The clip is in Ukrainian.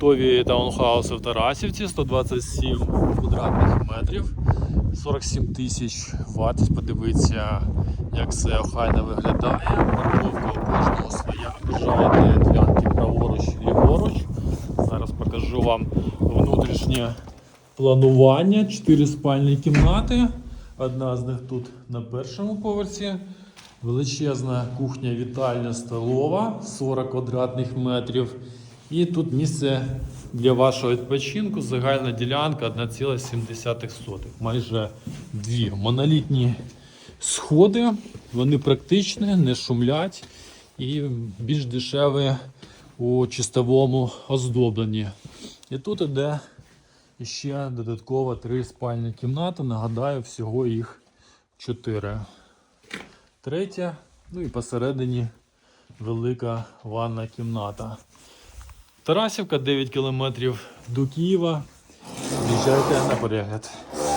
Готові таунхауси в Тарасівці, 127 квадратних метрів, 47 тисяч вартість. Подивіться, як все охайно виглядає. Парковка у кожного своя. Бажаєте ділянки праворуч і ліворуч. Зараз покажу вам внутрішнє планування. Чотири спальні кімнати. Одна з них тут на першому поверсі. Величезна кухня, вітальня, столова 40 квадратних метрів. І тут місце для вашого відпочинку. Загальна ділянка 1,7. Майже дві монолітні сходи. Вони практичні, не шумлять і більш дешеві у чистовому оздобленні. І тут іде ще додатково три спальні кімнати. Нагадаю, всього їх чотири. Третя, ну і посередині велика ванна кімната. Тарасівка 9 кілометрів до Києва. Приїжджайте на перегляд.